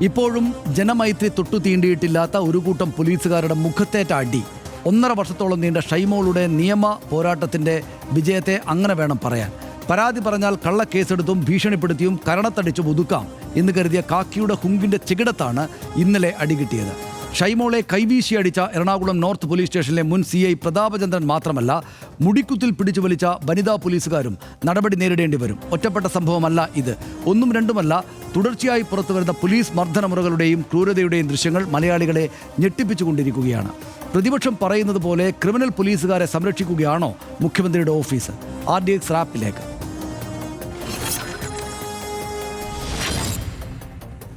ഇപ്പോഴും ജനമൈത്രി തൊട്ടു തീണ്ടിയിട്ടില്ലാത്ത ഒരു കൂട്ടം പോലീസുകാരുടെ മുഖത്തേറ്റ അടി. ഒന്നര വർഷത്തോളം നീണ്ട ഷൈമോളുടെ നിയമ പോരാട്ടത്തിന്റെ വിജയത്തെ അങ്ങനെ വേണം പറയാൻ. പരാതി പറഞ്ഞാൽ കള്ളക്കേസെടുത്തും ഭീഷണിപ്പെടുത്തിയും കരണത്തടിച്ചും ഒതുക്കാം എന്ന് കരുതിയ കാക്കിയുടെ ഹുങ്കിന്റെ ചികിടത്താണ് ഇന്നലെ അടികിട്ടിയത് ഷൈമോളെ കൈവീശി അടിച്ച എറണാകുളം നോർത്ത് പോലീസ് സ്റ്റേഷനിലെ മുൻ സി ഐ പ്രതാപചന്ദ്രൻ മാത്രമല്ല മുടിക്കുത്തിൽ പിടിച്ചു വലിച്ച വനിതാ പോലീസുകാരും നടപടി നേരിടേണ്ടി വരും. ഒറ്റപ്പെട്ട സംഭവമല്ല ഇത്. ഒന്നും രണ്ടുമല്ല തുടർച്ചയായി പുറത്തുവരുന്ന പോലീസ് മർദ്ദനമുറകളുടെയും ക്രൂരതയുടെയും ദൃശ്യങ്ങൾ മലയാളികളെ ഞെട്ടിപ്പിച്ചുകൊണ്ടിരിക്കുകയാണ്. പ്രതിപക്ഷം പറയുന്നത് പോലെ ക്രിമിനൽ പോലീസുകാരെ സംരക്ഷിക്കുകയാണോ മുഖ്യമന്ത്രിയുടെ ഓഫീസ്? ആർ ഡി എക്സ് റാപ്പിലേക്ക്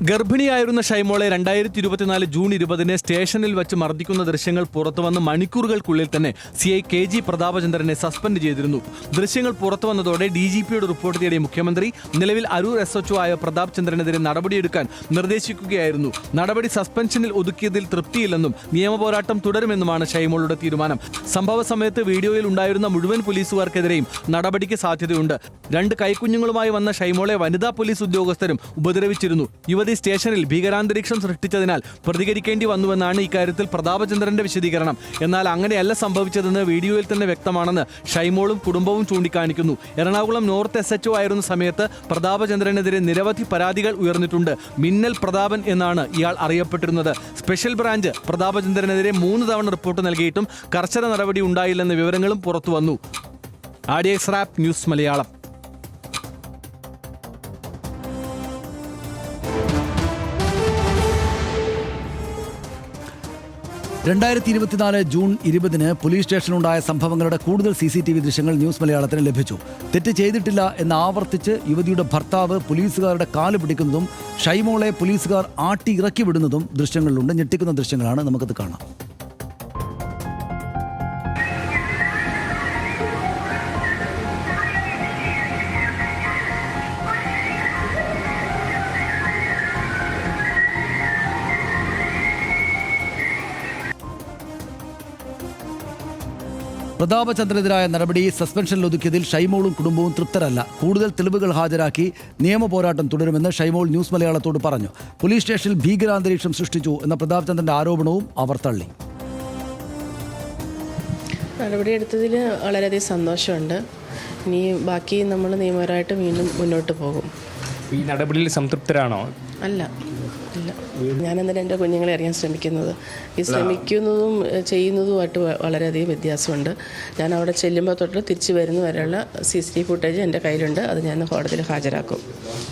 ഗർഭിണിയായിരുന്ന ഷൈമോളെ രണ്ടായിരത്തി ഇരുപത്തിനാല് ജൂൺ ഇരുപതിന് സ്റ്റേഷനിൽ വെച്ച് മർദ്ദിക്കുന്ന ദൃശ്യങ്ങൾ പുറത്തുവന്ന് മണിക്കൂറുകൾക്കുള്ളിൽ തന്നെ C I K G Prathapachandran suspend ചെയ്തിരുന്നു. ദൃശ്യങ്ങൾ പുറത്തുവന്നതോടെ ഡി ജി പിയുടെ റിപ്പോർട്ട് തേടിയ മുഖ്യമന്ത്രി നിലവിൽ അരൂർ എസ് എച്ച് ആയ പ്രതാപ് ചന്ദ്രനെതിരെ നടപടിയെടുക്കാൻ നിർദ്ദേശിക്കുകയായിരുന്നു. നടപടി സസ്പെൻഷനിൽ ഒതുക്കിയതിൽ തൃപ്തിയില്ലെന്നും നിയമപോരാട്ടം തുടരുമെന്നുമാണ് ഷൈമോളുടെ തീരുമാനം. സംഭവ സമയത്ത് വീഡിയോയിൽ ഉണ്ടായിരുന്ന മുഴുവൻ പോലീസുകാർക്കെതിരെയും നടപടിക്ക് സാധ്യതയുണ്ട്. രണ്ട് കൈക്കുഞ്ഞുങ്ങളുമായി വന്ന ഷൈമോളെ വനിതാ പോലീസ് ഉദ്യോഗസ്ഥരും ഉപദ്രവിച്ചിരുന്നു. യുവതി സ്റ്റേഷനിൽ ഭീകരാന്തരീക്ഷം സൃഷ്ടിച്ചതിനാൽ പ്രതികരിക്കേണ്ടി വന്നുവെന്നാണ് ഇക്കാര്യത്തിൽ പ്രതാപചന്ദ്രന്റെ വിശദീകരണം. എന്നാൽ അങ്ങനെയല്ല സംഭവിച്ചതെന്ന് വീഡിയോയിൽ തന്നെ വ്യക്തമാണെന്ന് ഷൈമോളും കുടുംബവും ചൂണ്ടിക്കാണിക്കുന്നു. എറണാകുളം നോർത്ത് എസ് എച്ച് ആയിരുന്ന സമയത്ത് പ്രതാപചന്ദ്രനെതിരെ നിരവധി പരാതികൾ ഉയർന്നിട്ടുണ്ട്. മിന്നൽ പ്രതാപൻ എന്നാണ് ഇയാൾ അറിയപ്പെട്ടിരുന്നത്. സ്പെഷ്യൽ ബ്രാഞ്ച് പ്രതാപചന്ദ്രനെതിരെ മൂന്ന് തവണ റിപ്പോർട്ട് നൽകിയിട്ടും കർശന നടപടി ഉണ്ടായില്ലെന്ന വിവരങ്ങളും പുറത്തുവന്നു. ആഡിയസ് റാപ്പ് ന്യൂസ് മലയാളം. രണ്ടായിരത്തി ഇരുപത്തിനാല് ജൂൺ ഇരുപതിന് പോലീസ് സ്റ്റേഷനിലുണ്ടായ സംഭവങ്ങളുടെ കൂടുതൽ സി സി ടി വി ദൃശ്യങ്ങൾ ന്യൂസ് മലയാളത്തിന് ലഭിച്ചു. തെറ്റ് ചെയ്തിട്ടില്ല എന്ന് ആവർത്തിച്ച് യുവതിയുടെ ഭർത്താവ് പോലീസുകാരുടെ കാൽ പിടിക്കുന്നതും ഷൈമോളെ പോലീസുകാർ ആട്ടി ഇറക്കി വിടുന്നതും ദൃശ്യങ്ങളിലുണ്ട്. ഞെട്ടിക്കുന്ന ദൃശ്യങ്ങളാണ് നമുക്കത് കാണാം. പ്രതാപചന്ദ്രനെതിരായ നടപടി സസ്പെൻഷനിൽ ഒതുക്കിയതിൽ ഷൈമോളും കുടുംബവും തൃപ്തരല്ല. കൂടുതൽ തെളിവുകൾ ഹാജരാക്കി നിയമ പോരാട്ടം തുടരുമെന്ന് ഷൈമോൾ ന്യൂസ് മലയാളത്തോട് പറഞ്ഞു. പോലീസ് സ്റ്റേഷനിൽ ഭീകരാന്തരീക്ഷം സൃഷ്ടിച്ചു എന്ന പ്രതാപചന്ദ്രന്റെ ആരോപണവും അവർ തള്ളി. നടപടിയെടുത്തതിൽ വളരെയധികം സന്തോഷമുണ്ട്. ഇനി ബാക്കി നമ്മൾ നിയമപരമായിട്ട് വീണ്ടും മുന്നോട്ട് പോകും. ഈ നടപടിയിൽ സംതൃപ്തരാണോ? അല്ല. എന്നിട്ട് എന്റെ കുഞ്ഞുങ്ങളെ അറിയാൻ ശ്രമിക്കുന്നത്. ഈ ശ്രമിക്കുന്നതും ചെയ്യുന്നതുമായിട്ട് വളരെയധികം വ്യത്യാസമുണ്ട്. ഞാൻ അവിടെ ചെല്ലുമ്പോൾ തൊട്ട് തിരിച്ചു വരുന്ന വരെയുള്ള സി സി ടി ഫുട്ടേജ് എന്റെ കയ്യിലുണ്ട്. അത് ഞാൻ കോടതിയിൽ ഹാജരാക്കും.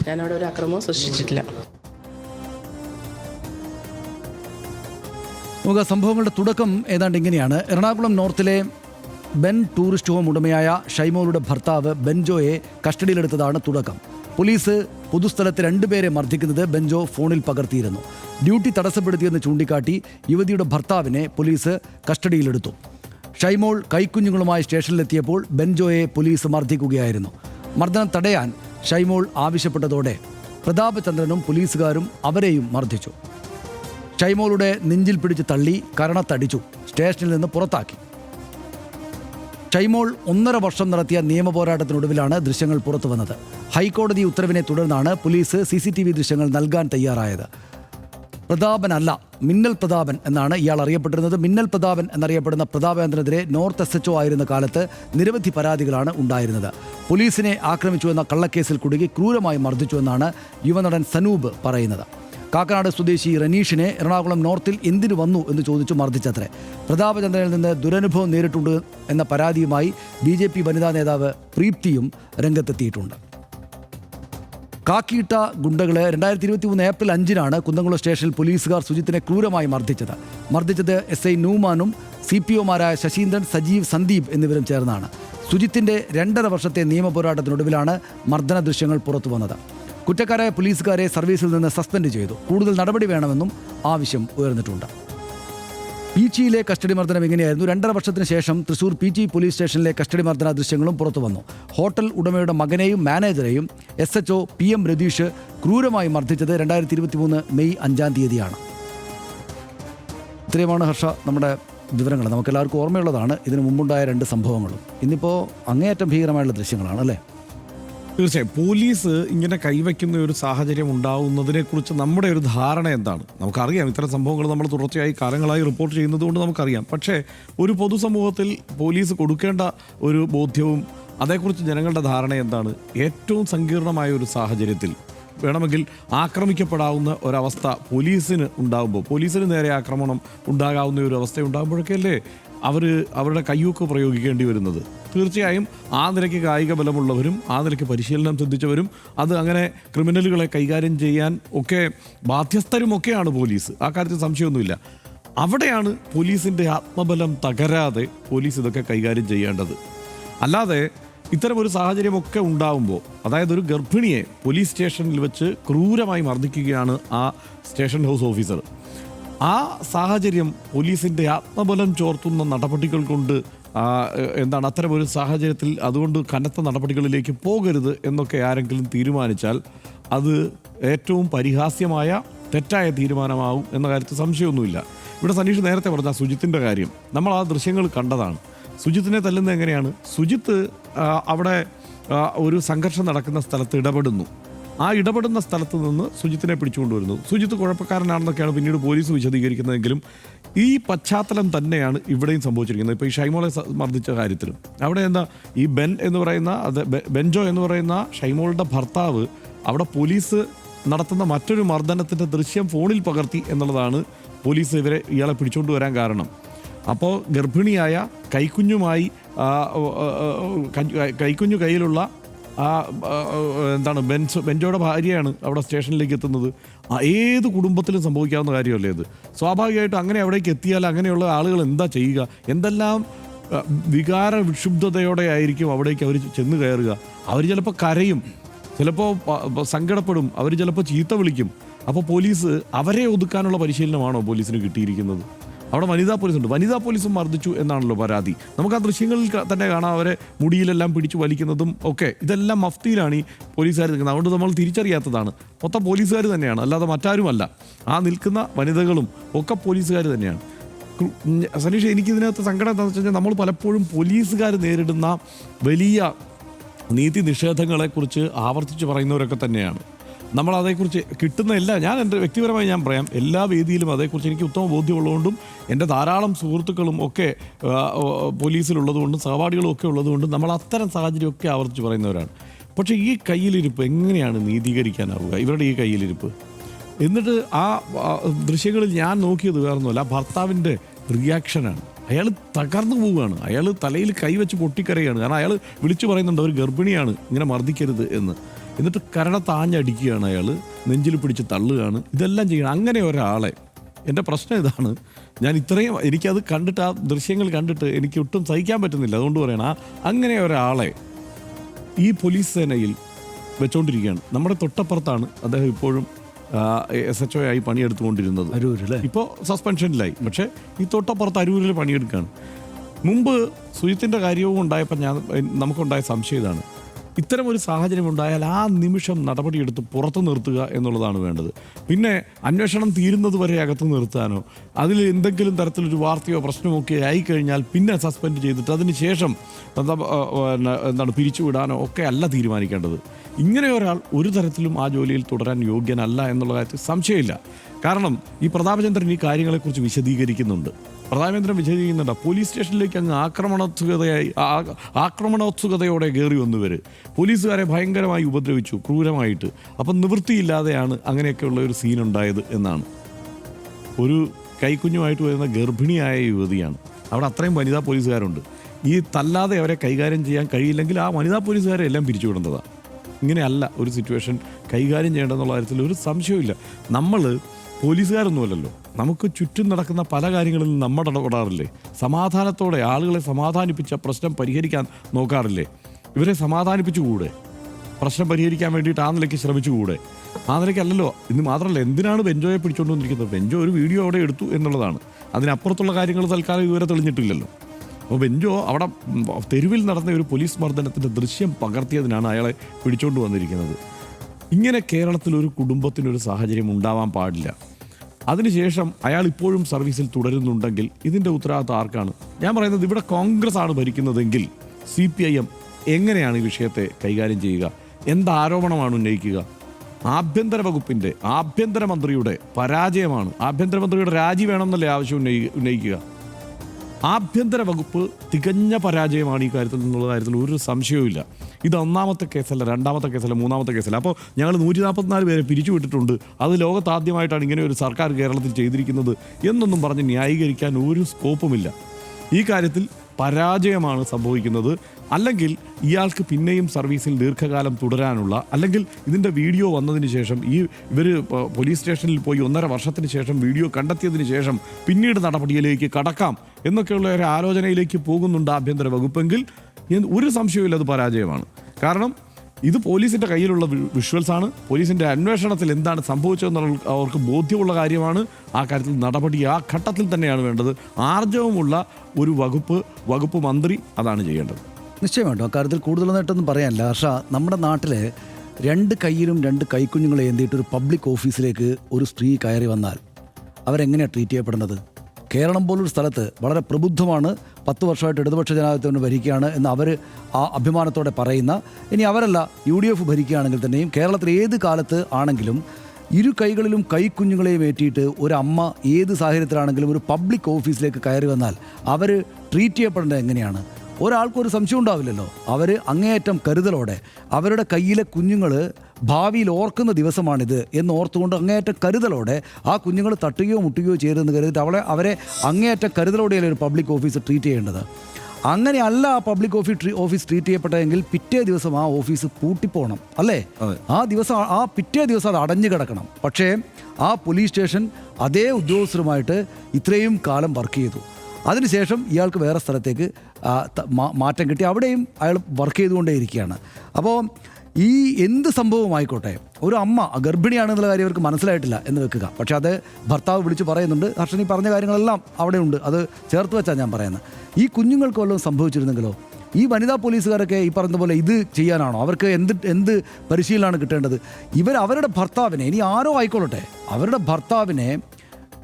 ഞാൻ അവിടെ ഒരു അക്രമവും സൃഷ്ടിച്ചിട്ടില്ല. നമുക്ക് സംഭവങ്ങളുടെ തുടക്കം ഏതാണ്ട് ഇങ്ങനെയാണ്. എറണാകുളം നോർത്തിലെ ബെൻ ടൂറിസ്റ്റ് ഹോം ഉടമയായ ഷൈമോളുടെ ഭർത്താവ് ബെൻജോയെ കസ്റ്റഡിയിലെടുത്തതാണ് തുടക്കം. പോലീസ് പൊതുസ്ഥലത്ത് രണ്ടുപേരെ മർദ്ദിക്കുന്നത് ബെഞ്ചോ ഫോണിൽ പകർത്തിയിരുന്നു. ഡ്യൂട്ടി തടസ്സപ്പെടുത്തിയെന്ന് ചൂണ്ടിക്കാട്ടി യുവതിയുടെ ഭർത്താവിനെ പോലീസ് കസ്റ്റഡിയിലെടുത്തു. ഷൈമോൾ കൈക്കുഞ്ഞുങ്ങളുമായി സ്റ്റേഷനിലെത്തിയപ്പോൾ ബെഞ്ചോയെ പോലീസ് മർദ്ദിക്കുകയായിരുന്നു. മർദ്ദനം തടയാൻ ഷൈമോൾ ആവശ്യപ്പെട്ടതോടെ പ്രതാപചന്ദ്രനും പോലീസുകാരും അവരെയും മർദ്ദിച്ചു. ഷൈമോളുടെ നെഞ്ചിൽ പിടിച്ച് തള്ളി കരണത്തടിച്ചു സ്റ്റേഷനിൽ നിന്ന് പുറത്താക്കി. ഷൈമോൾ ഒന്നര വർഷം നടത്തിയ നിയമ പോരാട്ടത്തിനൊടുവിലാണ് ദൃശ്യങ്ങൾ പുറത്തു വന്നത് ഹൈക്കോടതി ഉത്തരവിനെ തുടർന്നാണ് police C C T V ദൃശ്യങ്ങൾ നൽകാൻ തയ്യാറായത്. പ്രതാപനല്ല മിന്നൽ പ്രതാപൻ എന്നാണ് ഇയാൾ അറിയപ്പെട്ടിരുന്നത്. മിന്നൽ പ്രതാപൻ എന്നറിയപ്പെടുന്ന പ്രതാപേന്ദ്രനെതിരെ നോർത്ത് എസ് എച്ച് ആയിരുന്ന കാലത്ത് നിരവധി പരാതികളാണ് ഉണ്ടായിരുന്നത്. പോലീസിനെ ആക്രമിച്ചു എന്ന കള്ളക്കേസിൽ കുടുങ്ങി ക്രൂരമായി മർദ്ദിച്ചുവെന്നാണ് യുവനടൻ സനൂപ് പറയുന്നത്. കാക്കനാട് സ്വദേശി റനീഷിനെ എറണാകുളം നോർത്തിൽ എന്തിനു വന്നു എന്ന് ചോദിച്ചു മർദ്ദിച്ചത്രേ. പ്രതാപചന്ദ്രനിൽ നിന്ന് ദുരനുഭവം നേരിട്ടുണ്ട് എന്ന പരാതിയുമായി ബി വനിതാ നേതാവ് പ്രീപ്തിയും രംഗത്തെത്തിയിട്ടുണ്ട്. കാക്കിയിട്ട ഗുണ്ടകളെ രണ്ടായിരത്തി ഇരുപത്തി മൂന്ന് ഏപ്രിൽ അഞ്ചിനാണ് കുന്നംകുളം സ്റ്റേഷനിൽ പോലീസുകാർ സുജിത്തിനെ ക്രൂരമായി മർദ്ദിച്ചത്. മർദ്ദിച്ചത് എസ് ഐ നൂമാനും സി പി ഒമാരായ ശശീന്ദ്രൻ സജീവ് സന്ദീപ് എന്നിവരും ചേർന്നാണ്. സുജിത്തിന്റെ രണ്ടര വർഷത്തെ നിയമ പോരാട്ടത്തിനൊടുവിലാണ് മർദ്ദന ദൃശ്യങ്ങൾ പുറത്തു വന്നത്. കുറ്റക്കാരായ പോലീസുകാരെ സർവീസിൽ നിന്ന് സസ്പെൻഡ് ചെയ്തു. കൂടുതൽ നടപടി വേണമെന്നും ആവശ്യം ഉയർന്നിട്ടുണ്ട്. പീച്ചിയിലെ കസ്റ്റഡി മർദ്ദനം എങ്ങനെയായിരുന്നു? രണ്ടര വർഷത്തിന് ശേഷം തൃശൂർ പി ജി പോലീസ് സ്റ്റേഷനിലെ കസ്റ്റഡി മർദ്ദന ദൃശ്യങ്ങളും പുറത്തു വന്നു. ഹോട്ടൽ ഉടമയുടെ മകനെയും മാനേജറെയും S H O P M Ratheesh ക്രൂരമായി മർദ്ദിച്ചത് രണ്ടായിരത്തി ഇരുപത്തി മൂന്ന് മെയ് അഞ്ചാം തീയതിയാണ്. ഇത്രയുമാണ് ഹർഷ നമ്മുടെ വിവരങ്ങൾ. നമുക്കെല്ലാവർക്കും ഓർമ്മയുള്ളതാണ്. ഇതിനു മുമ്പുണ്ടായ രണ്ട് സംഭവങ്ങളും. ഇന്നിപ്പോൾ അങ്ങേയറ്റം ഭീകരമായുള്ള ദൃശ്യങ്ങളാണ് അല്ലേ? തീർച്ചയായും. പോലീസ് ഇങ്ങനെ കൈവയ്ക്കുന്ന ഒരു സാഹചര്യം ഉണ്ടാവുന്നതിനെ കുറിച്ച് നമ്മുടെ ഒരു ധാരണ എന്താണ്? നമുക്കറിയാം ഇത്തരം സംഭവങ്ങൾ നമ്മൾ തുടർച്ചയായി കാലങ്ങളായി റിപ്പോർട്ട് ചെയ്യുന്നത് കൊണ്ട് നമുക്കറിയാം. പക്ഷേ ഒരു പൊതുസമൂഹത്തിൽ പോലീസ് കൊടുക്കേണ്ട ഒരു ബോധ്യവും അതേക്കുറിച്ച് ജനങ്ങളുടെ ധാരണ എന്താണ്? ഏറ്റവും സങ്കീർണമായ ഒരു സാഹചര്യത്തിൽ വേണമെങ്കിൽ ആക്രമിക്കപ്പെടാവുന്ന ഒരവസ്ഥ പോലീസിന് ഉണ്ടാകുമ്പോൾ പോലീസിന് നേരെ ആക്രമണം ഉണ്ടാകാവുന്ന ഒരു അവസ്ഥ ഉണ്ടാകുമ്പോഴൊക്കെയല്ലേ അവർ അവരുടെ കയ്യൂക്ക് പ്രയോഗിക്കേണ്ടി വരുന്നത്? തീർച്ചയായും ആ നിലയ്ക്ക് കായിക ബലമുള്ളവരും ആ നിലയ്ക്ക് പരിശീലനം സിദ്ധിച്ചവരും അത് അങ്ങനെ ക്രിമിനലുകളെ കൈകാര്യം ചെയ്യാൻ ഒക്കെ ബാധ്യസ്ഥരുമൊക്കെയാണ് പോലീസ്. ആ കാര്യത്തിൽ സംശയമൊന്നുമില്ല. അവിടെയാണ് പോലീസിന്റെ ആത്മബലം തകരാതെ പോലീസ് ഇതൊക്കെ കൈകാര്യം ചെയ്യേണ്ടത്. അല്ലാതെ ഇത്തരം ഒരു സാഹചര്യമൊക്കെ ഉണ്ടാവുമ്പോൾ അതായത് ഒരു ഗർഭിണിയെ പോലീസ് സ്റ്റേഷനിൽ വെച്ച് ക്രൂരമായി മർദ്ദിക്കുകയാണ് ആ സ്റ്റേഷൻ ഹൗസ് ഓഫീസർ. ആ സാഹചര്യം പോലീസിന്റെ ആത്മബലം ചോർത്തുന്ന നടപടികൾ കൊണ്ട് എന്താണ് അത്തരം ഒരു സാഹചര്യത്തിൽ അതുകൊണ്ട് കനത്ത നടപടികളിലേക്ക് പോകരുത് എന്നൊക്കെ ആരെങ്കിലും തീരുമാനിച്ചാൽ അത് ഏറ്റവും പരിഹാസ്യമായ തെറ്റായ തീരുമാനമാവും എന്ന കാര്യത്തിൽ സംശയമൊന്നുമില്ല. ഇവിടെ സനീഷ് നേരത്തെ പറഞ്ഞ സുജിത്തിന്റെ കാര്യം. നമ്മൾ ആ ദൃശ്യങ്ങൾ കണ്ടതാണ്. സുജിത്തിനെ തല്ലുന്നത് എങ്ങനെയാണ്? സുജിത്ത് അവിടെ ഒരു സംഘർഷം നടക്കുന്ന സ്ഥലത്ത് ഇടപെടുന്നു. ആ ഇടപെടുന്ന സ്ഥലത്ത് നിന്ന് സുജിത്തിനെ പിടിച്ചുകൊണ്ടുവരുന്നു. സുജിത്ത് കുഴപ്പക്കാരനാണെന്നൊക്കെയാണ് പിന്നീട് പോലീസ് വിശദീകരിക്കുന്നതെങ്കിലും ഈ പശ്ചാത്തലം തന്നെയാണ് ഇവിടെയും സംഭവിച്ചിരിക്കുന്നത്. ഇപ്പോൾ ഈ ഷൈമോളെ മർദ്ദിച്ച കാര്യത്തിലും. അവിടെ എന്താ ഈ ബെൻ എന്ന് പറയുന്ന അത് ബെൻജോ എന്ന് പറയുന്ന ഷൈമോളുടെ ഭർത്താവ് അവിടെ പോലീസ് നടത്തുന്ന മറ്റൊരു മർദ്ദനത്തിന്റെ ദൃശ്യം ഫോണിൽ പകർത്തി എന്നുള്ളതാണ് പോലീസ് ഇവരെ ഇയാളെ പിടിച്ചുകൊണ്ട് വരാൻ കാരണം. അപ്പോൾ ഗർഭിണിയായ കൈക്കുഞ്ഞുമായി കൈക്കുഞ്ഞു കയ്യിലുള്ള ആ എന്താണ് ബെൻസ് ബെഞ്ചോയുടെ ഭാര്യയാണ് അവിടെ സ്റ്റേഷനിലേക്ക് എത്തുന്നത്. ഏത് കുടുംബത്തിലും സംഭവിക്കാവുന്ന കാര്യമല്ലേ ഇത്? സ്വാഭാവികമായിട്ടും അങ്ങനെ അവിടേക്ക് എത്തിയാൽ അങ്ങനെയുള്ള ആളുകൾ എന്താ ചെയ്യുക? എന്തെല്ലാം വികാര വിക്ഷുബ്ധതയോടെ ആയിരിക്കും അവിടേക്ക് അവർ ചെന്ന് കയറുക? അവർ ചിലപ്പോൾ കരയും. ചിലപ്പോൾ സങ്കടപ്പെടും. അവർ ചിലപ്പോൾ ചീത്ത വിളിക്കും. അപ്പോൾ പോലീസ് അവരെ ഒതുക്കാനുള്ള പരിശീലനമാണോ പോലീസിന് കിട്ടിയിരിക്കുന്നത്? അവിടെ വനിതാ പോലീസുണ്ട്. വനിതാ പോലീസും മർദ്ദിച്ചു എന്നാണല്ലോ പരാതി. നമുക്ക് ആ ദൃശ്യങ്ങളിൽ തന്നെ കാണാം. അവരെ മുടിയിലെല്ലാം പിടിച്ചു വലിക്കുന്നതും ഒക്കെ. ഇതെല്ലാം മഫ്തിയിലാണ് ഈ പോലീസുകാർ നിൽക്കുന്നത്. അതുകൊണ്ട് നമ്മൾ തിരിച്ചറിയാത്തതാണ്. മൊത്തം പോലീസുകാർ തന്നെയാണ്. അല്ലാതെ മറ്റാരുമല്ല. ആ നിൽക്കുന്ന വനിതകളും ഒക്കെ പോലീസുകാർ തന്നെയാണ്. സനീഷ് എനിക്കിതിനകത്ത് സങ്കടം എന്താണെന്ന് വെച്ച് കഴിഞ്ഞാൽ നമ്മൾ പലപ്പോഴും പോലീസുകാർ നേരിടുന്ന വലിയ നീതി നിഷേധങ്ങളെക്കുറിച്ച് ആവർത്തിച്ച് പറയുന്നവരൊക്കെ തന്നെയാണ്. നമ്മൾ അതേക്കുറിച്ച് കിട്ടുന്ന എല്ലാ ഞാൻ എന്റെ വ്യക്തിപരമായി ഞാൻ പറയാം. എല്ലാ വേദിയിലും അതേക്കുറിച്ച് എനിക്ക് ഉത്തമ ബോധ്യമുള്ളതുകൊണ്ടും എന്റെ ധാരാളം സുഹൃത്തുക്കളും ഒക്കെ പോലീസിലുള്ളതുകൊണ്ടും സഹപാഠികളും ഒക്കെ ഉള്ളതുകൊണ്ടും നമ്മൾ അത്തരം സാഹചര്യമൊക്കെ ആവർത്തിച്ച് പറയുന്നവരാണ്. പക്ഷേ ഈ കയ്യിലിരിപ്പ് എങ്ങനെയാണ് നീതീകരിക്കാനാവുക? ഇവരുടെ ഈ കയ്യിലിരിപ്പ്. എന്നിട്ട് ആ ദൃശ്യങ്ങളിൽ ഞാൻ നോക്കിയത് വേറൊന്നുമല്ല. ഭർത്താവിന്റെ റിയാക്ഷനാണ്. അയാൾ തകർന്നു പോവുകയാണ്. അയാൾ തലയിൽ കൈവച്ച് പൊട്ടിക്കരയാണ്. കാരണം അയാൾ വിളിച്ചു പറയുന്നുണ്ട് ഒരു ഗർഭിണിയാണ്. ഇങ്ങനെ മർദ്ദിക്കരുത് എന്ന്. എന്നിട്ട് കരണ താഞ്ഞടിക്കുകയാണ് അയാൾ നെഞ്ചിൽ പിടിച്ച് തള്ളുകയാണ്. ഇതെല്ലാം ചെയ്യണം. അങ്ങനെ ഒരാളെ. എന്റെ പ്രശ്നം ഇതാണ്. ഞാൻ ഇത്രയും എനിക്കത് കണ്ടിട്ട് ആ ദൃശ്യങ്ങൾ കണ്ടിട്ട് എനിക്ക് ഒട്ടും സഹിക്കാൻ പറ്റുന്നില്ല. അതുകൊണ്ട് പറയണം ആ അങ്ങനെ ഒരാളെ ഈ പോലീസ് സേനയിൽ വെച്ചോണ്ടിരിക്കുകയാണ്. നമ്മുടെ തൊട്ടപ്പുറത്താണ് അദ്ദേഹം ഇപ്പോഴും എസ് എച്ച് ഒ ആയി പണിയെടുത്തുകൊണ്ടിരുന്നത്. അരൂരല്ലേ ഇപ്പോൾ സസ്പെൻഷനിലായി. പക്ഷേ ഈ തൊട്ടപ്പുറത്ത് അരൂരിൽ പണിയെടുക്കുകയാണ്. മുമ്പ് സുജിത്തിന്റെ കാര്യവും ഉണ്ടായപ്പോൾ ഞാൻ നമുക്കുണ്ടായ സംശയം ഇതാണ്. ഇത്തരം ഒരു സാഹചര്യം ഉണ്ടായാൽ ആ നിമിഷം നടപടിയെടുത്ത് പുറത്ത് നിർത്തുക എന്നുള്ളതാണ് വേണ്ടത്. പിന്നെ അന്വേഷണം തീരുന്നത് വരെ അകത്ത് നിർത്താനോ അതിൽ എന്തെങ്കിലും തരത്തിലൊരു വാർത്തയോ പ്രശ്നമോ ഒക്കെ ആയിക്കഴിഞ്ഞാൽ പിന്നെ സസ്പെൻഡ് ചെയ്തിട്ട് അതിന് ശേഷം എന്താ ആ, പിന്നെ എന്താണ് പിരിച്ചുവിടാനോ ഒക്കെ അല്ല തീരുമാനിക്കേണ്ടത്. ഇങ്ങനെ ഒരാൾ ഒരു തരത്തിലും ആ ജോലിയിൽ തുടരാൻ യോഗ്യനല്ല എന്നുള്ള കാര്യത്തിൽ സംശയമില്ല. കാരണം ഈ പ്രതാപചന്ദ്രൻ ഈ കാര്യങ്ങളെക്കുറിച്ച് വിശദീകരിക്കുന്നുണ്ട്. പ്രതാപചന്ദ്രൻ വിശദീകരിക്കുന്നുണ്ട് പോലീസ് സ്റ്റേഷനിലേക്ക് അങ്ങ് ആക്രമണോത്സുകതയായി ആക്രമണോത്സുകതയോടെ കയറി വന്നവർ പോലീസുകാരെ ഭയങ്കരമായി ഉപദ്രവിച്ചു ക്രൂരമായിട്ട്. അപ്പം നിവൃത്തിയില്ലാതെയാണ് അങ്ങനെയൊക്കെയുള്ള ഒരു സീൻ ഉണ്ടായത് എന്നാണ്. ഒരു കൈക്കുഞ്ഞുമായിട്ട് വരുന്ന ഗർഭിണിയായ യുവതിയാണ്. അവിടെ അത്രയും വനിതാ പോലീസുകാരുണ്ട്. ഈ തല്ലാതെ അവരെ കൈകാര്യം ചെയ്യാൻ കഴിയില്ലെങ്കിൽ ആ വനിതാ പോലീസുകാരെ എല്ലാം പിരിച്ചുവിടേണ്ടതാണ് ഇങ്ങനെയല്ല ഒരു സിറ്റുവേഷൻ. കൈകാര്യം ചെയ്യേണ്ടതെന്നുള്ള കാര്യത്തിൽ ഒരു സംശയമില്ല നമ്മൾ പോലീസുകാരൊന്നുമല്ലല്ലോ. നമുക്ക് ചുറ്റും നടക്കുന്ന പല കാര്യങ്ങളിൽ നമ്മൾ ഇടപെടാറില്ലേ? സമാധാനത്തോടെ ആളുകളെ സമാധാനിപ്പിച്ച പ്രശ്നം പരിഹരിക്കാൻ നോക്കാറില്ലേ? ഇവരെ സമാധാനിപ്പിച്ചുകൂടെ? പ്രശ്നം പരിഹരിക്കാൻ വേണ്ടിയിട്ട് ആ നിലയ്ക്ക് ശ്രമിച്ചുകൂടെ? ആ നിലയ്ക്കല്ലല്ലോ. ഇന്ന് മാത്രമല്ല എന്തിനാണ് ബെഞ്ചോയെ പിടിച്ചുകൊണ്ടുവന്നിരിക്കുന്നത് ബെഞ്ചോ ഒരു വീഡിയോ അവിടെ എടുത്തു എന്നുള്ളതാണ്. അതിനപ്പുറത്തുള്ള കാര്യങ്ങൾ തൽക്കാലം ഇതുവരെ തെളിഞ്ഞിട്ടില്ലല്ലോ. അപ്പോൾ ബെഞ്ചോ അവിടെ തെരുവിൽ നടന്ന ഒരു പോലീസ് മർദ്ദനത്തിന്റെ ദൃശ്യം പകർത്തിയതിനാണ് അയാളെ പിടിച്ചുകൊണ്ട് വന്നിരിക്കുന്നത്. ഇങ്ങനെ കേരളത്തിൽ ഒരു കുടുംബത്തിനൊരു സാഹചര്യം ഉണ്ടാവാൻ പാടില്ല. അതിനുശേഷം അയാൾ ഇപ്പോഴും സർവീസിൽ തുടരുന്നുണ്ടെങ്കിൽ ഇതിന്റെ ഉത്തരവാദിത്വം ആർക്കാണ്? ഞാൻ പറയുന്നത് ഇവിടെ കോൺഗ്രസ് ആണ് ഭരിക്കുന്നതെങ്കിൽ സി പി ഐ എം എങ്ങനെയാണ് ഈ വിഷയത്തെ കൈകാര്യം ചെയ്യുക? എന്ത് ആരോപണമാണ് ഉന്നയിക്കുക? ആഭ്യന്തര വകുപ്പിന്റെ ആഭ്യന്തരമന്ത്രിയുടെ പരാജയമാണ്. ആഭ്യന്തരമന്ത്രിയുടെ രാജി വേണമെന്നല്ലേ ആവശ്യം ഉന്നയി ഉന്നയിക്കുക? ആഭ്യന്തര വകുപ്പ് തികഞ്ഞ പരാജയമാണ് ഈ കാര്യത്തിൽ നിന്നുള്ള കാര്യത്തിൽ ഒരു സംശയവുമില്ല. ഇത് ഒന്നാമത്തെ കേസല്ല രണ്ടാമത്തെ കേസല്ല മൂന്നാമത്തെ കേസല്ല. അപ്പോൾ ഞങ്ങൾ നൂറ്റി നാൽപ്പത്തിനാല് പേരെ പിരിച്ചുവിട്ടിട്ടുണ്ട്. അത് ലോകത്താദ്യമായിട്ടാണ് ഇങ്ങനെ ഒരു സർക്കാർ കേരളത്തിൽ ചെയ്തിരിക്കുന്നത് എന്നൊന്നും പറഞ്ഞ് ന്യായീകരിക്കാൻ ഒരു സ്കോപ്പുമില്ല. ഈ കാര്യത്തിൽ പരാജയമാണ് സംഭവിക്കുന്നത്. അല്ലെങ്കിൽ ഇയാൾക്ക് പിന്നെയും സർവീസിൽ ദീർഘകാലം തുടരാനുള്ള അല്ലെങ്കിൽ ഇതിന്റെ വീഡിയോ വന്നതിന് ശേഷം ഈ ഇവർ പോലീസ് സ്റ്റേഷനിൽ പോയി ഒന്നര വർഷത്തിന് ശേഷം വീഡിയോ കണ്ടെത്തിയതിന് ശേഷം പിന്നീട് നടപടിയിലേക്ക് കടക്കാം എന്നൊക്കെയുള്ള ഒരു ആലോചനയിലേക്ക് പോകുന്നുണ്ട് ആഭ്യന്തര വകുപ്പെങ്കിൽ. ഒരു സംശയവും അത് പരാജയമാണ്. കാരണം ഇത് പോലീസിന്റെ കയ്യിലുള്ള വിഷ്വൽസ് ആണ്. പോലീസിന്റെ അന്വേഷണത്തിൽ എന്താണ് സംഭവിച്ചതെന്നുള്ള അവർക്ക് ബോധ്യമുള്ള കാര്യമാണ്. ആ കാര്യത്തിൽ നടപടി ആ ഘട്ടത്തിൽ തന്നെയാണ് വേണ്ടത്. ആർജവമുള്ള ഒരു വകുപ്പ് വകുപ്പ് മന്ത്രി അതാണ് ചെയ്യേണ്ടത്. നിശ്ചയമായിട്ടും. അക്കാര്യത്തിൽ കൂടുതലൊന്നായിട്ടൊന്നും പറയാനില്ല. ഹർഷ നമ്മുടെ നാട്ടിൽ രണ്ട് കയ്യിലും രണ്ട് കൈക്കുഞ്ഞുങ്ങളെ എന്തിയിട്ട് ഒരു പബ്ലിക് ഓഫീസിലേക്ക് ഒരു സ്ത്രീ കയറി വന്നാൽ അവരെങ്ങനെയാണ് ട്രീറ്റ് ചെയ്യപ്പെടുന്നത്? കേരളം പോലൊരു സ്ഥലത്ത് വളരെ പ്രബുദ്ധമാണ് പത്ത് വർഷമായിട്ട് ഇടതുപക്ഷ ജനാധിപത്യം ഭരിക്കുകയാണ് എന്ന് അവർ ആ അഭിമാനത്തോടെ പറയുന്ന. ഇനി അവരല്ല യു ഡി എഫ് ഭരിക്കുകയാണെങ്കിൽ തന്നെയും കേരളത്തിൽ ഏത് കാലത്ത് ആണെങ്കിലും ഇരു കൈകളിലും കൈക്കുഞ്ഞുങ്ങളെയും ഏറ്റിയിട്ട് ഒരു അമ്മ ഏത് സാഹചര്യത്തിലാണെങ്കിലും ഒരു പബ്ലിക് ഓഫീസിലേക്ക് കയറി വന്നാൽ അവർ ട്രീറ്റ് ചെയ്യപ്പെടേണ്ടത് എങ്ങനെയാണ്? ഒരാൾക്കൊരു സംശയം ഉണ്ടാവില്ലല്ലോ. അവർ അങ്ങേയറ്റം കരുതലോടെ അവരുടെ കയ്യിലെ കുഞ്ഞുങ്ങൾ ഭാവിയിൽ ഓർക്കുന്ന ദിവസമാണിത് എന്ന് ഓർത്തുകൊണ്ട് അങ്ങേയറ്റം കരുതലോടെ ആ കുഞ്ഞുങ്ങൾ തട്ടുകയോ മുട്ടുകയോ ചെയ്തെന്ന് കരുതിയിട്ട് അവളെ അവരെ അങ്ങേയറ്റം കരുതലോടെയല്ലേ ഒരു പബ്ലിക് ഓഫീസ് ട്രീറ്റ് ചെയ്യേണ്ടത്. അങ്ങനെയല്ല ആ പബ്ലിക് ഓഫീസ് ഓഫീസ് ട്രീറ്റ് ചെയ്യപ്പെട്ടെങ്കിൽ പിറ്റേ ദിവസം ആ ഓഫീസ് പൂട്ടിപ്പോണം അല്ലേ? ആ ദിവസം ആ പിറ്റേ ദിവസം അത് അടഞ്ഞു കിടക്കണം. പക്ഷേ ആ പോലീസ് സ്റ്റേഷൻ അതേ ഉദ്യോഗസ്ഥരുമായിട്ട് ഇത്രയും കാലം വർക്ക് ചെയ്തു. അതിനുശേഷം ഇയാൾക്ക് വേറെ സ്ഥലത്തേക്ക് മാറ്റം കിട്ടി. അവിടെയും അയാൾ വർക്ക് ചെയ്തുകൊണ്ടേയിരിക്കുകയാണ്. അപ്പോൾ ഈ എന്ത് സംഭവമായിക്കോട്ടെ ഒരു അമ്മ ഗർഭിണിയാണെന്നുള്ള കാര്യം അവർക്ക് മനസ്സിലായിട്ടില്ല എന്ന് വെക്കുക. പക്ഷെ അത് ഭർത്താവ് വിളിച്ച് പറയുന്നുണ്ട്. ഹർഷനി പറഞ്ഞ കാര്യങ്ങളെല്ലാം അവിടെ ഉണ്ട് അത് ചേർത്ത് വെച്ചാൽ ഞാൻ പറയുന്നത്. ഈ കുഞ്ഞുങ്ങൾക്ക് വല്ലതും സംഭവിച്ചിരുന്നെങ്കിലോ ഈ വനിതാ പോലീസുകാരൊക്കെ ഈ പറഞ്ഞ പോലെ ഇത് ചെയ്യാനാണോ? അവർക്ക് എന്ത് എന്ത് പരിശീലനമാണ് കിട്ടേണ്ടത്? ഇവർ അവരുടെ ഭർത്താവിനെ ഇനി ആരോ ആയിക്കൊള്ളട്ടെ അവരുടെ ഭർത്താവിനെ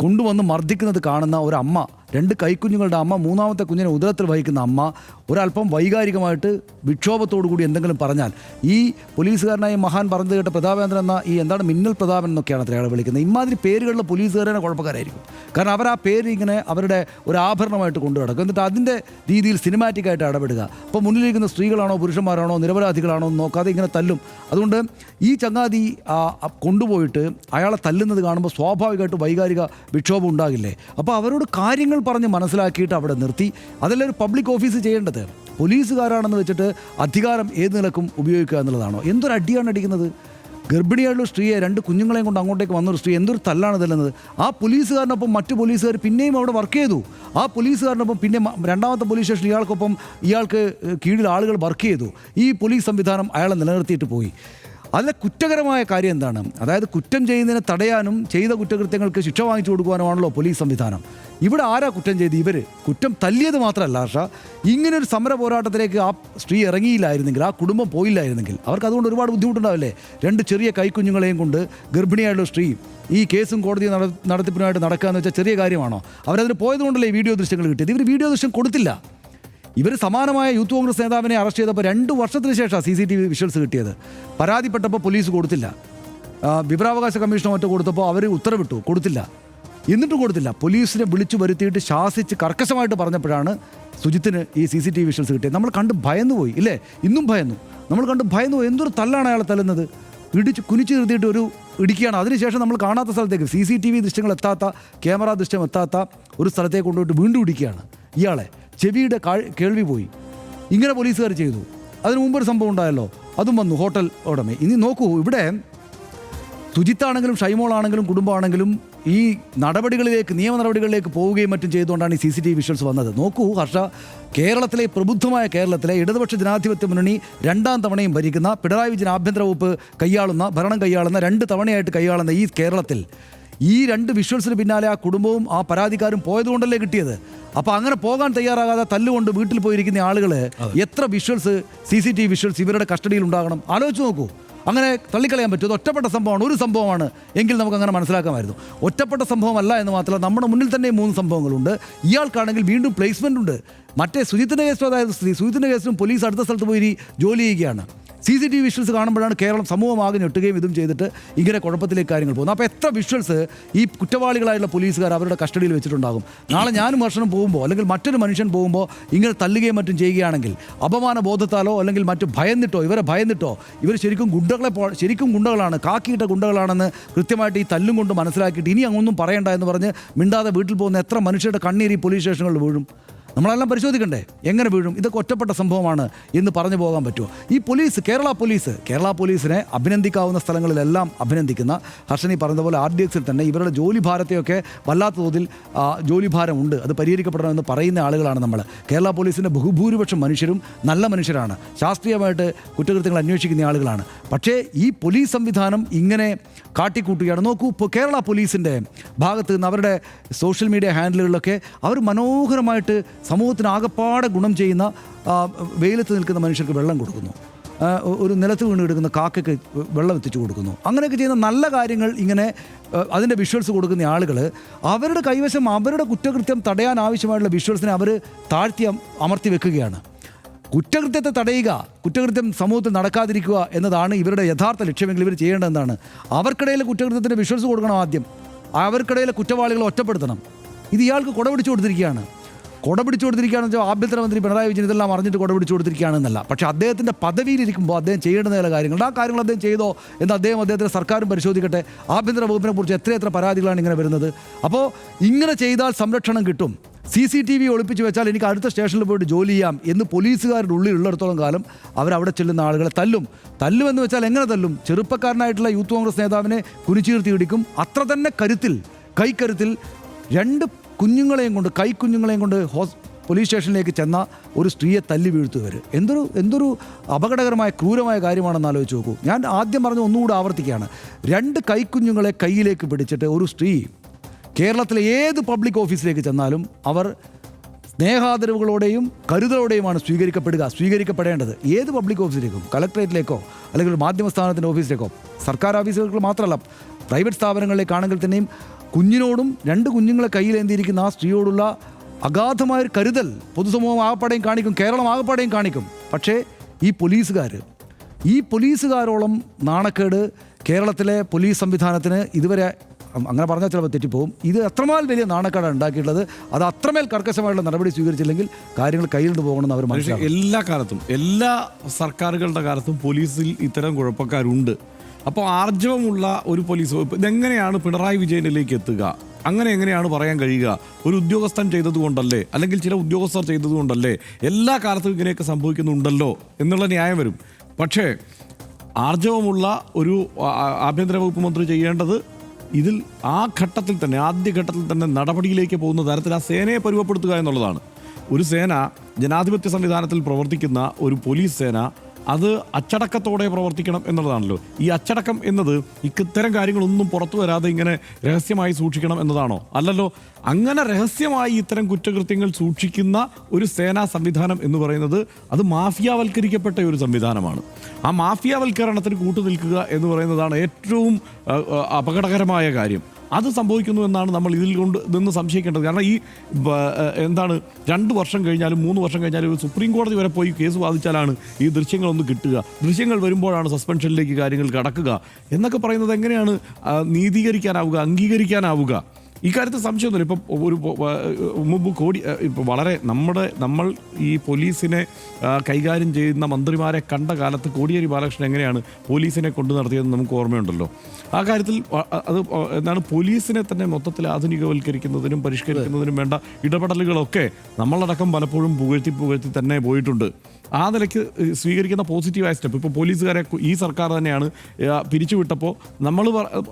കൊണ്ടുവന്ന് മർദ്ദിക്കുന്നത് കാണുന്ന ഒരു അമ്മ രണ്ട് കൈക്കുഞ്ഞുങ്ങളുടെ അമ്മ മൂന്നാമത്തെ കുഞ്ഞിനെ ഉദരത്തിൽ വഹിക്കുന്ന അമ്മ ഒരല്പം വൈകാരികമായിട്ട് വിക്ഷോഭത്തോടു കൂടി എന്തെങ്കിലും പറഞ്ഞാൽ ഈ പോലീസുകാരനായ മഹാൻ പറഞ്ഞു കേട്ട പ്രതാപേന്ദ്രൻ എന്ന ഈ എന്താണ് മിന്നൽ പ്രതാപൻ എന്നൊക്കെയാണ് അത്ര വിളിക്കുന്നത്. ഇമാതിരി പേരുകളിലെ പോലീസുകാരനെ കുഴപ്പക്കാരായിരിക്കും. കാരണം അവർ ആ പേര് ഇങ്ങനെ അവരുടെ ഒരു ആഭരണമായിട്ട് കൊണ്ടു നടക്കും. എന്നിട്ട് അതിന്റെ രീതിയിൽ സിനിമാറ്റിക്കായിട്ട് ഇടപെടുക. അപ്പോൾ മുന്നിലിരിക്കുന്ന സ്ത്രീകളാണോ പുരുഷന്മാരാണോ നിരപരാധികളാണോ എന്ന് നോക്കാതെ ഇങ്ങനെ തല്ലും. അതുകൊണ്ട് ഈ ചങ്ങാതി കൊണ്ടുപോയിട്ട് അയാളെ തല്ലുന്നത് കാണുമ്പോൾ സ്വാഭാവികമായിട്ട് വൈകാരിക വിക്ഷോഭം ഉണ്ടാകില്ലേ? അപ്പോൾ അവരോട് കാര്യങ്ങൾ പറഞ്ഞ് മനസ്സിലാക്കിയിട്ട് അവിടെ നിർത്തി. അതല്ല ഒരു പബ്ലിക് ഓഫീസ് ചെയ്യേണ്ടത്. പോലീസുകാരാണെന്ന് വെച്ചിട്ട് അധികാരം ഏത് നിലക്കും ഉപയോഗിക്കുക എന്നുള്ളതാണോ? എന്തൊരു അടിയാണ് അടിക്കുന്നത്? ഗർഭിണിയായുള്ള സ്ത്രീയെ രണ്ട് കുഞ്ഞുങ്ങളെയും കൊണ്ട് അങ്ങോട്ടേക്ക് വന്നൊരു സ്ത്രീ എന്തൊരു തല്ലാണ് തല്ലുന്നത്? ആ പോലീസുകാരനൊപ്പം മറ്റു പോലീസുകാർ പിന്നെയും അവിടെ വർക്ക് ചെയ്തു. ആ പോലീസുകാരനൊപ്പം പിന്നെ രണ്ടാമത്തെ പോലീസ് സ്റ്റേഷനിൽ ഇയാൾക്കൊപ്പം ഇയാൾക്ക് കീഴിൽ ആളുകൾ വർക്ക് ചെയ്തു. ഈ പോലീസ് സംവിധാനം അയാളെ നിലനിർത്തിയിട്ട് പോയി. അതിലെ കുറ്റകരമായ കാര്യം എന്താണ്? അതായത് കുറ്റം ചെയ്യുന്നതിനെ തടയാനും ചെയ്ത കുറ്റകൃത്യങ്ങൾക്ക് ശിക്ഷ വാങ്ങിച്ചു കൊടുക്കുവാനുമാണല്ലോ പോലീസ് സംവിധാനം. ഇവിടെ ആരാ കുറ്റം ചെയ്ത് ഇവർ കുറ്റം തല്ലിയത് മാത്രമല്ല ആഷ ഇങ്ങനെ ഒരു സമര പോരാട്ടത്തിലേക്ക് ആ സ്ത്രീ ഇറങ്ങിയില്ലായിരുന്നെങ്കിൽ ആ കുടുംബം പോയില്ലായിരുന്നെങ്കിൽ അവർക്ക് അതുകൊണ്ട് ഒരുപാട് ബുദ്ധിമുട്ടുണ്ടാവില്ലേ? രണ്ട് ചെറിയ കൈക്കുഞ്ഞുങ്ങളെയും കൊണ്ട് ഗർഭിണിയായുള്ള സ്ത്രീ ഈ കേസും കോടതി നട നടത്തിപ്പിനായിട്ട് നടക്കുക എന്ന് വെച്ചാൽ ചെറിയ കാര്യമാണോ? അവരതിന് പോയതുകൊണ്ടല്ലേ ഈ വീഡിയോ ദൃശ്യങ്ങൾ കിട്ടിയത്? ഇവർ വീഡിയോ ദൃശ്യം കൊടുത്തില്ല. ഇവർ സമാനമായ യൂത്ത് കോൺഗ്രസ് നേതാവിനെ അറസ്റ്റ് ചെയ്തപ്പോൾ രണ്ട് വർഷത്തിന് ശേഷമാണ് C C T V visuals കിട്ടിയത്. പരാതിപ്പെട്ടപ്പോൾ പോലീസ് കൊടുത്തില്ല. വിവരാവകാശ കമ്മീഷനോ മറ്റോ കൊടുത്തപ്പോൾ അവർ ഉത്തരവിട്ടു. കൊടുത്തില്ല. എന്നിട്ടും കൊടുത്തില്ല. പോലീസിനെ വിളിച്ചു വരുത്തിയിട്ട് ശാസിച്ച് കർക്കശമായിട്ട് പറഞ്ഞപ്പോഴാണ് സുജിത്തിന് ഈ C C T V visuals കിട്ടിയത്. നമ്മൾ കണ്ട് ഭയന്നുപോയി ഇല്ലേ? ഇന്നും ഭയന്നു. നമ്മൾ കണ്ട് ഭയന്നു പോയി. എന്തൊരു തല്ലാണ് അയാളെ തല്ലുന്നത്? ഇടിച്ച് കുനിച്ച് നിർത്തിയിട്ട് ഒരു ഇടിക്കുകയാണ്. അതിനുശേഷം നമ്മൾ കാണാത്ത സ്ഥലത്തേക്ക് സി സി ടി വി ദൃശ്യങ്ങൾ എത്താത്ത ക്യാമറ ദൃശ്യം എത്താത്ത ഒരു സ്ഥലത്തേക്ക് കൊണ്ടുപോയിട്ട് വീണ്ടും ഇടിക്കുകയാണ് ഇയാളെ. ചെവിയുടെ കേൾവി പോയി. ഇങ്ങനെ പോലീസുകാർ ചെയ്തു. അതിനു മുമ്പ് ഒരു സംഭവം ഉണ്ടായല്ലോ. അതും വന്നു ഹോട്ടൽ ഉടമ. ഇനി നോക്കൂ ഇവിടെ സുജിത്താണെങ്കിലും ഷൈമോളാണെങ്കിലും കുടുംബമാണെങ്കിലും ഈ നടപടികളിലേക്ക് നിയമ നടപടികളിലേക്ക് പോവുകയും മറ്റും ചെയ്തുകൊണ്ടാണ് ഈ C C T V visuals വന്നത്. നോക്കൂ ഹർഷ കേരളത്തിലെ പ്രബുദ്ധമായ കേരളത്തിലെ ഇടതുപക്ഷ ജനാധിപത്യ മുന്നണി രണ്ടാം തവണയും ഭരിക്കുന്ന പിണറായി വിജയൻ ആഭ്യന്തര വകുപ്പ് കൈയാളുന്ന ഭരണം കൈയാളുന്ന രണ്ട് തവണയായിട്ട് കൈയാളുന്ന ഈ കേരളത്തിൽ ഈ രണ്ട് വിഷ്വൽസിന് പിന്നാലെ ആ കുടുംബവും ആ പരാതിക്കാരും പോയതുകൊണ്ടല്ലേ കിട്ടിയത്? അപ്പൊ അങ്ങനെ പോകാൻ തയ്യാറാകാതെ തല്ലുകൊണ്ട് വീട്ടിൽ പോയിരിക്കുന്ന ആളുകൾ എത്ര visuals C C T V visuals ഇവരുടെ കസ്റ്റഡിയിൽ ഉണ്ടാകണം? ആലോചിച്ച് നോക്കൂ. അങ്ങനെ തള്ളിക്കളയാൻ പറ്റും അത് ഒറ്റപ്പെട്ട സംഭവമാണ് ഒരു സംഭവമാണ് എങ്കിൽ നമുക്ക് അങ്ങനെ മനസ്സിലാക്കാമായിരുന്നു. ഒറ്റപ്പെട്ട സംഭവമല്ല എന്ന് മാത്രമല്ല നമ്മുടെ മുന്നിൽ തന്നെ മൂന്ന് സംഭവങ്ങളുണ്ട്. ഇയാൾക്കാണെങ്കിൽ വീണ്ടും പ്ലേസ്മെന്റ് ഉണ്ട്. മറ്റേ സുജിത്തിന്റെ കേസും അതായത് സുജിത്തിന്റെ കേസിലും പോലീസ് അടുത്ത സ്ഥലത്ത് പോയി ജോലി ചെയ്യുകയാണ്. C C T V visuals കാണുമ്പോഴാണ് കേരളം സമൂഹമാകെ ഞെട്ടുകയും ഇതും ചെയ്തിട്ട് ഇങ്ങനെ കുഴപ്പത്തിലേക്ക് കാര്യങ്ങൾ പോകുന്നത്. അപ്പോൾ എത്ര വിഷ്വൽസ് ഈ കുറ്റവാളികളായിട്ടുള്ള പോലീസുകാർ അവരുടെ കസ്റ്റഡിയിൽ വെച്ചിട്ടുണ്ടാകും? നാളെ ഞാനും വർഷനും പോകുമ്പോൾ അല്ലെങ്കിൽ മറ്റൊരു മനുഷ്യൻ പോകുമ്പോൾ ഇങ്ങനെ തല്ലുകയും മറ്റും ചെയ്യുകയാണെങ്കിൽ അപമാന ബോധത്താലോ അല്ലെങ്കിൽ മറ്റു ഭയന്നിട്ടോ ഇവരെ ഭയന്നിട്ടോ ഇവർ ശരിക്കും ഗുണ്ടകളെ ശരിക്കും ഗുണ്ടകളാണ് കാക്കിയിട്ട ഗുണ്ടകളാണെന്ന് കൃത്യമായിട്ട് ഈ തല്ലും കൊണ്ട് മനസ്സിലാക്കിയിട്ട് ഇനി അങ്ങൊന്നും പറയണ്ട എന്ന് പറഞ്ഞ് മിണ്ടാതെ വീട്ടിൽ പോകുന്ന എത്ര മനുഷ്യരുടെ കണ്ണീർ ഈ പോലീസ് സ്റ്റേഷനുകളിൽ വീഴും? നമ്മളെല്ലാം പരിശോധിക്കണ്ടേ? എങ്ങനെ വീഴും? ഇതൊക്കെ ഒറ്റപ്പെട്ട സംഭവമാണ് എന്ന് പറഞ്ഞു പോകാൻ പറ്റുമോ? ഈ പോലീസ് കേരള പോലീസ് കേരള പോലീസിനെ അഭിനന്ദിക്കാവുന്ന സ്ഥലങ്ങളിലെല്ലാം അഭിനന്ദിക്കുന്ന ഹർഷനി പറഞ്ഞതുപോലെ ആർ ഡി എക്സിൽ തന്നെ ഇവരുടെ ജോലി ഭാരത്തെയൊക്കെ വല്ലാത്ത തോതിൽ ജോലി ഭാരം ഉണ്ട് അത് പരിഹരിക്കപ്പെടണമെന്ന് പറയുന്ന ആളുകളാണ് നമ്മൾ കേരള പോലീസിന്റെ ബഹുഭൂരിപക്ഷം മനുഷ്യരും നല്ല മനുഷ്യരാണ്. ശാസ്ത്രീയമായിട്ട് കുറ്റകൃത്യങ്ങൾ അന്വേഷിക്കുന്ന ആളുകളാണ്. പക്ഷേ ഈ പോലീസ് സംവിധാനം ഇങ്ങനെ കാട്ടിക്കൂട്ടുകയാണ്. നോക്കൂ ഇപ്പോൾ കേരള പോലീസിന്റെ ഭാഗത്ത് നിന്ന് അവരുടെ സോഷ്യൽ മീഡിയ ഹാൻഡിലുകളിലൊക്കെ അവർ മനോഹരമായിട്ട് സമൂഹത്തിന് ആകപ്പാടെ ഗുണം ചെയ്യുന്ന വെയിലത്ത് നിൽക്കുന്ന മനുഷ്യർക്ക് വെള്ളം കൊടുക്കുന്നു. ഒരു നിലത്ത് വീണ് കിടക്കുന്ന കാക്കയ്ക്ക് വെള്ളം എത്തിച്ചു കൊടുക്കുന്നു. അങ്ങനെയൊക്കെ ചെയ്യുന്ന നല്ല കാര്യങ്ങൾ ഇങ്ങനെ അതിന്റെ വിഷ്വൽസ് കൊടുക്കുന്ന ആളുകൾ അവരുടെ കൈവശം അവരുടെ കുറ്റകൃത്യം തടയാൻ ആവശ്യമായിട്ടുള്ള വിഷ്വൽസിനെ അവർ താഴ്ത്തി അമർത്തി വെക്കുകയാണ്. കുറ്റകൃത്യത്തെ തടയുക കുറ്റകൃത്യം സമൂഹത്തിൽ നടക്കാതിരിക്കുക എന്നതാണ് ഇവരുടെ യഥാർത്ഥ ലക്ഷ്യമെങ്കിൽ ഇവർ ചെയ്യേണ്ടതെന്നാണ്. അവർക്കിടയിൽ കുറ്റകൃത്യത്തിന്റെ വിഷ്വൽസ് കൊടുക്കണം ആദ്യം. അവർക്കിടയിലെ കുറ്റവാളികളെ ഒറ്റപ്പെടുത്തണം. ഇത് ഇയാൾക്ക് കുടപിടിച്ചു കൊടുത്തിരിക്കുകയാണ്. കുട പിടിച്ചു കൊടുത്തിരിക്കുകയാണെന്ന് വെച്ചാൽ ആഭ്യന്തരമന്ത്രി പിണറായി വിജയൻ ഇതെല്ലാം അറിഞ്ഞിട്ട് കുട പിടിച്ചു കൊടുത്തിരിക്കുകയാണെന്നല്ല. പക്ഷേ അദ്ദേഹത്തിന്റെ പദവിയിലിരിക്കുമ്പോൾ അദ്ദേഹം ചെയ്യേണ്ട ചില കാര്യങ്ങളുണ്ട് ആ കാര്യങ്ങൾ അദ്ദേഹം ചെയ്തോ എന്ന് അദ്ദേഹം അദ്ദേഹത്തിന്റെ സർക്കാരും പരിശോധിക്കട്ടെ. ആഭ്യന്തര വകുപ്പിനെ കുറിച്ച് എത്ര പരാതികളാണ് ഇങ്ങനെ വരുന്നത്. അപ്പോൾ ഇങ്ങനെ ചെയ്താൽ സംരക്ഷണം കിട്ടും. സി സി ടി വി ഒളിപ്പിച്ച് വെച്ചാൽ എനിക്ക് അടുത്ത സ്റ്റേഷനിൽ പോയിട്ട് ജോലി ചെയ്യാം എന്ന് പോലീസുകാരുടെ ഉള്ളിൽ ഉള്ളിടത്തോളം കാലം അവരവിടെ ചെല്ലുന്ന ആളുകളെ തല്ലും. തല്ലും എന്ന് വെച്ചാൽ എങ്ങനെ തല്ലും? ചെറുപ്പക്കാരനായിട്ടുള്ള യൂത്ത് കോൺഗ്രസ് നേതാവിനെ കുനിച്ചീർത്തി ഇടിക്കും. അത്ര തന്നെ കരുത്തിൽ കൈക്കരുത്തിൽ രണ്ട് കുഞ്ഞുങ്ങളെയും കൊണ്ട് കൈക്കുഞ്ഞുങ്ങളെയും കൊണ്ട് ഹോസ് പോലീസ് സ്റ്റേഷനിലേക്ക് ചെന്ന ഒരു സ്ത്രീയെ തല്ലി വീഴ്ത്തുവർ എന്തൊരു എന്തൊരു അപകടകരമായ ക്രൂരമായ കാര്യമാണെന്ന് ആലോചിച്ച് നോക്കൂ. ഞാൻ ആദ്യം പറഞ്ഞ ഒന്നുകൂടെ ആവർത്തിക്കുകയാണ്. രണ്ട് കൈക്കുഞ്ഞുങ്ങളെ കയ്യിലേക്ക് പിടിച്ചിട്ട് ഒരു സ്ത്രീ കേരളത്തിലെ ഏത് പബ്ലിക് ഓഫീസിലേക്ക് ചെന്നാലും അവർ സ്നേഹാദരവുകളോടെയും കരുതലോടെയുമാണ് സ്വീകരിക്കപ്പെടുക സ്വീകരിക്കപ്പെടേണ്ടത്. ഏത് പബ്ലിക് ഓഫീസിലേക്കും കളക്ട്രേറ്റിലേക്കോ അല്ലെങ്കിൽ ഒരു മാധ്യമ സ്ഥാപനത്തിന്റെ ഓഫീസിലേക്കോ സർക്കാർ ഓഫീസുകൾക്ക് മാത്രമല്ല പ്രൈവറ്റ് സ്ഥാപനങ്ങളിലേക്കാണെങ്കിൽ തന്നെയും കുഞ്ഞിനോടും രണ്ട് കുഞ്ഞുങ്ങളെ കയ്യിലേന്തിയിരിക്കുന്ന ആ സ്ത്രീയോടുള്ള അഗാധമായൊരു കരുതൽ പൊതുസമൂഹം ആകപ്പാടെയും കാണിക്കും കേരളം ആകപ്പാടെയും കാണിക്കും. പക്ഷേ ഈ പോലീസുകാർ ഈ പോലീസുകാരോളം നാണക്കേട് കേരളത്തിലെ പോലീസ് സംവിധാനത്തിന് ഇതുവരെ അങ്ങനെ പറഞ്ഞാൽ ചിലപ്പോൾ തെറ്റിപ്പോവും. ഇത് അത്രമാൽ വലിയ നാണക്കേടാണ് ഉണ്ടാക്കിയിട്ടുള്ളത്. അത് അത്രമേൽ കർക്കശമായിട്ടുള്ള നടപടി സ്വീകരിച്ചില്ലെങ്കിൽ കാര്യങ്ങൾ കയ്യിൽ നിന്ന് പോകണമെന്ന് അവർ മനസ്സിലാക്കും എല്ലാ കാലത്തും എല്ലാ സർക്കാരുകളുടെ കാലത്തും പോലീസിൽ ഇത്തരം കുഴപ്പക്കാരുണ്ട്. അപ്പോൾ ആർജവമുള്ള ഒരു പോലീസ് വകുപ്പ്. ഇതെങ്ങനെയാണ് പിണറായി വിജയനിലേക്ക് എത്തുക? അങ്ങനെ എങ്ങനെയാണ് പറയാൻ കഴിയുക? ഒരു ഉദ്യോഗസ്ഥൻ ചെയ്തതുകൊണ്ടല്ലേ? അല്ലെങ്കിൽ ചില ഉദ്യോഗസ്ഥർ ചെയ്തതുകൊണ്ടല്ലേ? എല്ലാ കാലത്തും ഇങ്ങനെയൊക്കെ സംഭവിക്കുന്നുണ്ടല്ലോ എന്നുള്ള ന്യായം വരും. പക്ഷേ ആർജവമുള്ള ഒരു ആഭ്യന്തര വകുപ്പ് മന്ത്രി ചെയ്യേണ്ടത് ഇതിൽ ആ ഘട്ടത്തിൽ തന്നെ ആദ്യ ഘട്ടത്തിൽ തന്നെ നടപടിയിലേക്ക് പോകുന്ന തരത്തിൽ ആ സേനയെ പരുവപ്പെടുത്തുക എന്നുള്ളതാണ്. ഒരു സേന ജനാധിപത്യ സംവിധാനത്തിൽ പ്രവർത്തിക്കുന്ന ഒരു പോലീസ് സേന അത് അച്ചടക്കത്തോടെ പ്രവർത്തിക്കണം എന്നുള്ളതാണല്ലോ. ഈ അച്ചടക്കം എന്നത് ഇത്തരം കാര്യങ്ങളൊന്നും പുറത്തു വരാതെ ഇങ്ങനെ രഹസ്യമായി സൂക്ഷിക്കണം എന്നതാണോ? അല്ലല്ലോ അങ്ങനെ രഹസ്യമായി ഇത്തരം കുറ്റകൃത്യങ്ങൾ സൂക്ഷിക്കുന്ന ഒരു സേനാ സംവിധാനം എന്ന് പറയുന്നത് അത് മാഫിയാവൽക്കരിക്കപ്പെട്ട ഒരു സംവിധാനമാണ്. ആ മാഫിയാവൽക്കരണത്തിന് കൂട്ടുനിൽക്കുക എന്ന് പറയുന്നതാണ് ഏറ്റവും അപകടകരമായ കാര്യം. അത് സംഭവിക്കുന്നു എന്നാണ് നമ്മൾ ഇതിൽ കൊണ്ട് നിന്ന് സംശയിക്കേണ്ടത്. കാരണം ഈ എന്താണ് രണ്ട് വർഷം കഴിഞ്ഞാലും മൂന്ന് വർഷം കഴിഞ്ഞാലും സുപ്രീം കോടതി വരെ പോയി കേസ് വാദിച്ചാലാണ് ഈ ദൃശ്യങ്ങളൊന്ന് കിട്ടുക. ദൃശ്യങ്ങൾ വരുമ്പോഴാണ് സസ്പെൻഷനിലേക്ക് കാര്യങ്ങൾ കടക്കുക. എന്നൊക്കെ പറയുന്നത് എങ്ങനെയാണ് നീതീകരിക്കാനാവുക അംഗീകരിക്കാനാവുക? ഇക്കാര്യത്തിൽ സംശയമൊന്നുമില്ല. ഇപ്പം ഒരു മുമ്പ് കോടി ഇപ്പം വളരെ നമ്മുടെ നമ്മൾ ഈ പോലീസിനെ കൈകാര്യം ചെയ്യുന്ന മന്ത്രിമാരെ കണ്ട കാലത്ത് കോടിയേരി ബാലകൃഷ്ണൻ എങ്ങനെയാണ് പോലീസിനെ കൊണ്ടു നടത്തിയതെന്ന് നമുക്ക് ഓർമ്മയുണ്ടല്ലോ. ആ കാര്യത്തിൽ അത് എന്താണ് പോലീസിനെ തന്നെ മൊത്തത്തിൽ ആധുനികവൽക്കരിക്കുന്നതിനും പരിഷ്കരിക്കുന്നതിനും വേണ്ട ഇടപെടലുകളൊക്കെ നമ്മളടക്കം പലപ്പോഴും പുകഴ്ത്തി പുകഴ്ത്തി തന്നെ പോയിട്ടുണ്ട്. ആ നിലയ്ക്ക് സ്വീകരിക്കുന്ന പോസിറ്റീവായ സ്റ്റെപ്പ് ഇപ്പോൾ പോലീസുകാരെ ഈ സർക്കാർ തന്നെയാണ് പിരിച്ചുവിട്ടപ്പോൾ നമ്മൾ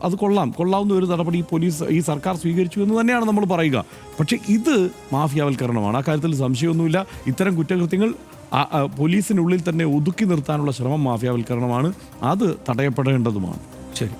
അത് കൊള്ളാം കൊള്ളാവുന്ന ഒരു നടപടി ഈ പോലീസ് ഈ സർക്കാർ സ്വീകരിച്ചു എന്ന് തന്നെയാണ് നമ്മൾ പറയുക. പക്ഷേ ഇത് മാഫിയാവൽക്കരണമാണ്. ആ കാര്യത്തിൽ സംശയമൊന്നുമില്ല. ഇത്തരം കുറ്റകൃത്യങ്ങൾ പോലീസിനുള്ളിൽ തന്നെ ഒതുക്കി നിർത്താനുള്ള ശ്രമം മാഫിയാവൽക്കരണമാണ്. അത് തടയപ്പെടേണ്ടതുമാണ്. ശരി.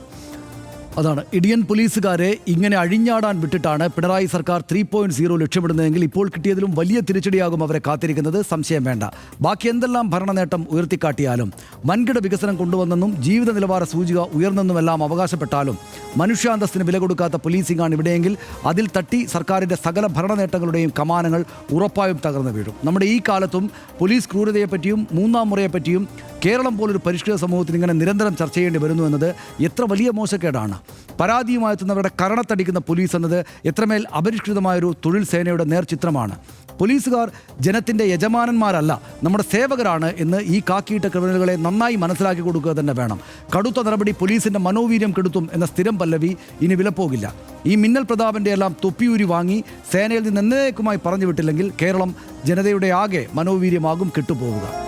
അതാണ്. ഇടിയൻ പോലീസുകാരെ ഇങ്ങനെ അഴിഞ്ഞാടാൻ വിട്ടിട്ടാണ് പിണറായി സർക്കാർ ത്രീ പോയിന്റ് സീറോ ലക്ഷ്യമിടുന്നതെങ്കിൽ ഇപ്പോൾ കിട്ടിയതിലും വലിയ തിരിച്ചടിയാകും അവരെ കാത്തിരിക്കുന്നത്. സംശയം വേണ്ട. ബാക്കി എന്തെല്ലാം ഭരണനേട്ടം ഉയർത്തിക്കാട്ടിയാലും വൻകിട വികസനം കൊണ്ടുവന്നെന്നും ജീവിത നിലവാര സൂചിക ഉയർന്നെന്നുമെല്ലാം അവകാശപ്പെട്ടാലും മനുഷ്യാന്തസ്സിന് വില കൊടുക്കാത്ത പോലീസിംഗാണ് ഇവിടെയെങ്കിൽ അതിൽ തട്ടി സർക്കാരിന്റെ സകല ഭരണനേട്ടങ്ങളുടെയും കമാനങ്ങൾ ഉറപ്പായും തകർന്നു വീഴും. നമ്മുടെ ഈ കാലത്തും പോലീസ് ക്രൂരതയെപ്പറ്റിയും മൂന്നാം മുറയെപ്പറ്റിയും കേരളം പോലൊരു പരിഷ്കൃത സമൂഹത്തിന് ഇങ്ങനെ നിരന്തരം ചർച്ച ചെയ്യേണ്ടി വരുന്നു എന്നത് എത്ര വലിയ മോശക്കേടാണ്. പരാതിയുമായെത്തുന്നവരുടെ കരണത്തടിക്കുന്ന പോലീസ് എന്നത് എത്രമേൽ അപരിഷ്കൃതമായൊരു തൊഴിൽ സേനയുടെ നേർചിത്രമാണ്. പോലീസുകാർ ജനത്തിന്റെ യജമാനന്മാരല്ല നമ്മുടെ സേവകരാണ് എന്ന് ഈ കാക്കിയിട്ട ക്രിമിനലുകളെ നന്നായി മനസ്സിലാക്കി കൊടുക്കുക തന്നെ വേണം. കടുത്ത നടപടി പോലീസിന്റെ മനോവീര്യം കെടുത്തും എന്ന സ്ഥിരം പല്ലവി ഇനി വിലപ്പോകില്ല. ഈ മിന്നൽ പ്രതാപന്റെ എല്ലാം തൊപ്പിയൂരി വാങ്ങി സേനയിൽ നിന്ന് എന്നേക്കുമായി പറഞ്ഞു വിട്ടില്ലെങ്കിൽ കേരളം ജനതയുടെ ആകെ മനോവീര്യമാകും കെട്ടുപോവുക.